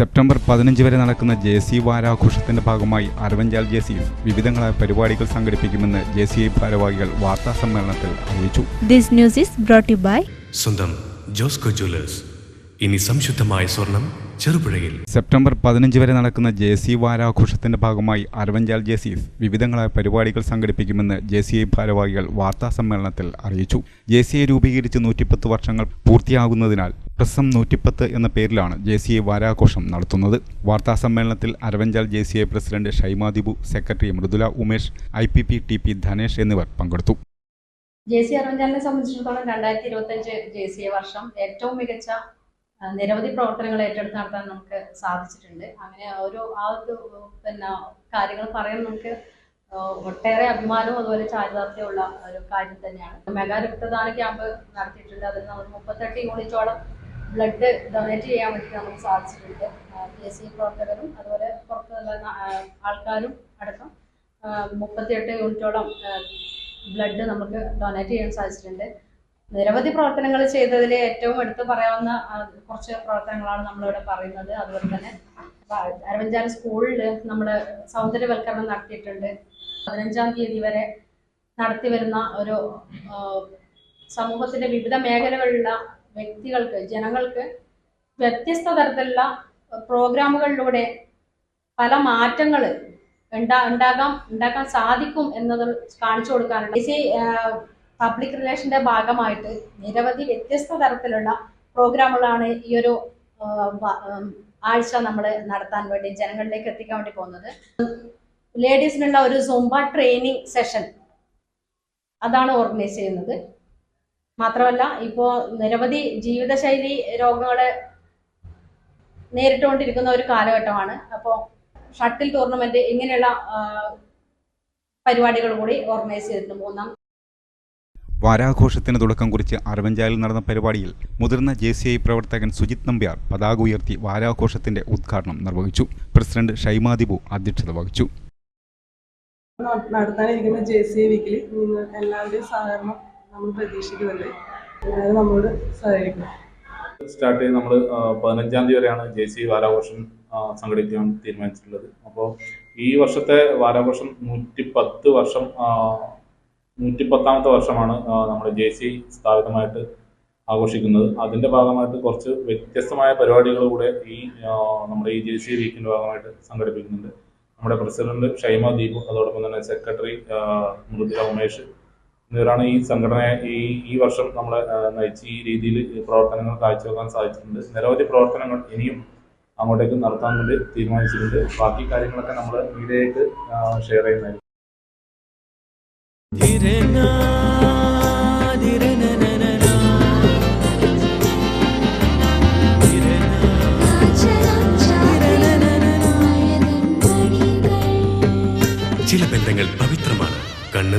September പതിനഞ്ച് വരെ നടക്കുന്ന ജെ സി വാരാഘോഷത്തിന്റെ ഭാഗമായി അരവഞ്ചാൽ ജെ സി വിവിധങ്ങളായ പരിപാടികൾ സംഘടിപ്പിക്കുമെന്ന് ജെ സി ഐ ഭാരവാഹികൾ വാർത്താ സമ്മേളനത്തിൽ അറിയിച്ചു. This news is brought to by സ്വന്തം ജോസ്കോ ജ്വല്ലേഴ്സ്. ഇനി സംശുദ്ധമായ സ്വർണം ചെറുപുഴയിൽ. സെപ്റ്റംബർ പതിനഞ്ച് വരെ നടക്കുന്ന ജെ സി വാരാഘോഷത്തിന്റെ ഭാഗമായി അരവഞ്ചാൽ ജെ സി വിവിധങ്ങളായ പരിപാടികൾ സംഘടിപ്പിക്കുമെന്ന് ജെ സി ഐ ഭാരവാഹികൾ വാർത്താ സമ്മേളനത്തിൽ അറിയിച്ചു. ജെ സി ഐ രൂപീകരിച്ച് നൂറ്റിപ്പത്ത് വർഷങ്ങൾ പൂർത്തിയാകുന്നതിനാൽ പ്രസം നൂറ്റിപ്പത്ത് എന്ന പേരിലാണ് ജെ സി ഐ വാരാഘോഷം നടത്തുന്നത്. വാർത്താ സമ്മേളനത്തിൽ Aravanchal J C I president Shymadibu secretary Mridula Umesh I P P T P Dhanesh എന്നിവർ പങ്കെടുത്തു. ജെ സി അരവഞ്ചാലിനെ സംബന്ധിച്ചിടത്തോളം രണ്ടായിരത്തി ഇരുപത്തഞ്ച് ജെ സി എ വർഷം ഏറ്റവും മികച്ച നിരവധി പ്രവർത്തനങ്ങൾ ഏറ്റെടുത്ത് നടത്താൻ നമുക്ക് സാധിച്ചിട്ടുണ്ട്. അങ്ങനെ ഒരു ആ ഒരു പിന്നെ കാര്യങ്ങൾ പറയാൻ നമുക്ക് ഒട്ടേറെ അഭിമാനവും അതുപോലെ ചാരിതാർത്ഥ്യമുള്ള ഒരു കാര്യം തന്നെയാണ്. മെഗാ രക്തദാന ക്യാമ്പ് നടത്തിയിട്ടുണ്ട്. അതിൽ നമ്മൾ മുപ്പത്തെട്ട് യൂണിറ്റോളം ബ്ലഡ് ഡൊണേറ്റ് ചെയ്യാൻ വേണ്ടി നമുക്ക് സാധിച്ചിട്ടുണ്ട്. പി എസ് സി പ്രവർത്തകരും അതുപോലെ പുറത്തുള്ള ആൾക്കാരും അടക്കം മുപ്പത്തിയെട്ട് യൂണിറ്റോളം ബ്ലഡ് നമുക്ക് ഡൊണേറ്റ് ചെയ്യാൻ സാധിച്ചിട്ടുണ്ട്. നിരവധി പ്രവർത്തനങ്ങൾ ചെയ്തതിൽ ഏറ്റവും എടുത്തു പറയാവുന്ന കുറച്ച് പ്രവർത്തനങ്ങളാണ് നമ്മളിവിടെ പറയുന്നത്. അതുപോലെ തന്നെ അരവഞ്ചാല സ്കൂളിൽ നമ്മൾ സൗന്ദര്യവൽക്കരണം നടത്തിയിട്ടുണ്ട്. പതിനഞ്ചാം തീയതി വരെ നടത്തി വരുന്ന ഒരു സമൂഹത്തിന്റെ വിവിധ മേഖലകളിലുള്ള വ്യക്തികൾക്ക് ജനങ്ങൾക്ക് വ്യത്യസ്ത തരത്തിലുള്ള പ്രോഗ്രാമുകളിലൂടെ പല മാറ്റങ്ങൾ ഉണ്ടാ ഉണ്ടാകാം ഉണ്ടാക്കാൻ സാധിക്കും എന്നത് കാണിച്ചു കൊടുക്കാനുണ്ട് ഈ പബ്ലിക് റിലേഷന്റെ ഭാഗമായിട്ട് നിരവധി വ്യത്യസ്ത തരത്തിലുള്ള പ്രോഗ്രാമുകളാണ് ഈ ഒരു ആഴ്ച നമ്മൾ നടത്താൻ വേണ്ടി ജനങ്ങളിലേക്ക് എത്തിക്കാൻ വേണ്ടി പോകുന്നത്. ലേഡീസിനുള്ള ഒരു സോംബ ട്രെയിനിങ് സെഷൻ അതാണ് ഓർഗനൈസ് ചെയ്യുന്നത്. മാത്രമല്ല ഇപ്പോൾ നിരവധി ജീവിതശൈലി രോഗങ്ങളെ നേരിട്ടുകൊണ്ടിരിക്കുന്ന ഒരു കാലഘട്ടമാണ്. അപ്പോൾ ഷട്ടിൽ ടൂർണമെന്റ് ഇങ്ങനെയുള്ള പരിപാടികൾ കൂടി ഓർഗനൈസ് ചെയ്തിട്ടുണ്ട് മൂന്നാം വാരാഘോഷത്തിന് തുടക്കം കുറിച്ച് അരവഞ്ചാലിൽ നടന്ന പരിപാടിയിൽ മുതിർന്ന ജെ സി ഐ പ്രവർത്തകൻ സുജിത് നമ്പ്യാർ പതാക ഉയർത്തി വാരാഘോഷത്തിന്റെ ഉദ്ഘാടനം നിർവഹിച്ചു. പ്രസിഡന്റ് ഷൈമാദിബു അധ്യക്ഷത വഹിച്ചു. നടത്താനിരിക്കുന്ന ജെ സി ഐ വീക്കിൽ നിങ്ങൾ എല്ലാവരുടെയും സഹകരണം നമ്മൾ പ്രതീക്ഷിക്കുന്നുണ്ട്. എല്ലാവരും നമ്മളോട് സ്റ്റാർട്ട് ചെയ്ത് നമ്മൾ പതിനഞ്ചാം തീയതി വരെയാണ് ജെ സി വാരാഘോഷം സംഘടിപ്പിക്കാൻ തീരുമാനിച്ചിട്ടുള്ളത്. അപ്പോൾ ഈ വർഷത്തെ വാരാഘോഷം നൂറ്റി പത്ത് വർഷം നൂറ്റി പത്താമത്തെ വർഷമാണ് നമ്മുടെ ജെ സി സ്ഥാപിതമായിട്ട് ആഘോഷിക്കുന്നത്. അതിന്റെ ഭാഗമായിട്ട് കുറച്ച് വ്യത്യസ്തമായ പരിപാടികൾ ഈ നമ്മുടെ ഈ ജെ സി വീക്കിന്റെ ഭാഗമായിട്ട് സംഘടിപ്പിക്കുന്നുണ്ട്. നമ്മുടെ പ്രസിഡന്റ് ഷൈമ ദീപു അതോടൊപ്പം തന്നെ സെക്രട്ടറി മൃദുല ഉമേഷ് എന്നിവരാണ് ഈ സംഘടനയെ ഈ ഈ വർഷം നമ്മളെ ആ, നയിച്ച് ഈ രീതിയിൽ പ്രവർത്തനങ്ങൾ കാഴ്ചവെക്കാൻ സാധിച്ചിട്ടുണ്ട്. നിരവധി പ്രവർത്തനങ്ങൾ ഇനിയും അങ്ങോട്ടേക്ക് നടത്താൻ വേണ്ടി തീരുമാനിച്ചിട്ടുണ്ട്. ബാക്കി കാര്യങ്ങളൊക്കെ നമ്മൾ മീഡിയയ്ക്ക് ഷെയർ ചെയ്യുന്നതായിരിക്കും. ചില ബന്ധങ്ങൾ